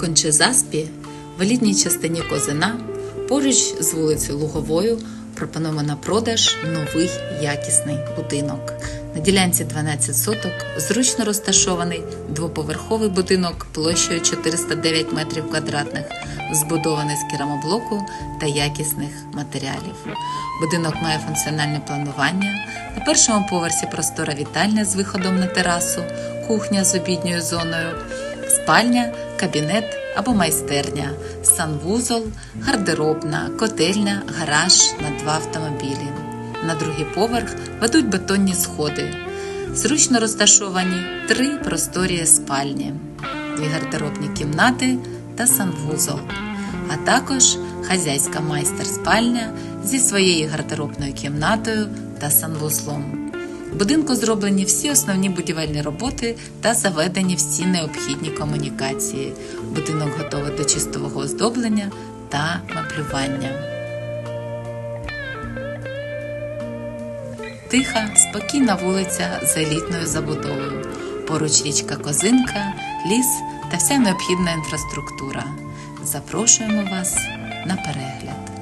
Кончезаспі в елітній частині Козина поруч з вулицею Луговою пропонуємо на продаж новий якісний будинок. На ділянці 12 соток зручно розташований двоповерховий будинок площею 409 метрів квадратних, збудований з керамоблоку та якісних матеріалів. Будинок має функціональне планування. На першому поверсі простора вітальня з виходом на терасу, кухня з обідньою зоною, спальня, кабінет або майстерня, санвузол, гардеробна, котельня, гараж на два автомобілі. На другий поверх ведуть бетонні сходи. Зручно розташовані три просторі спальні, дві гардеробні кімнати та санвузол, а також хазяйська майстер-спальня зі своєю гардеробною кімнатою та санвузлом. В будинку зроблені всі основні будівельні роботи та заведені всі необхідні комунікації. Будинок готовий до чистового оздоблення та меблювання. Тиха, спокійна вулиця з елітною забудовою. Поруч річка Козинка, ліс та вся необхідна інфраструктура. Запрошуємо вас на перегляд.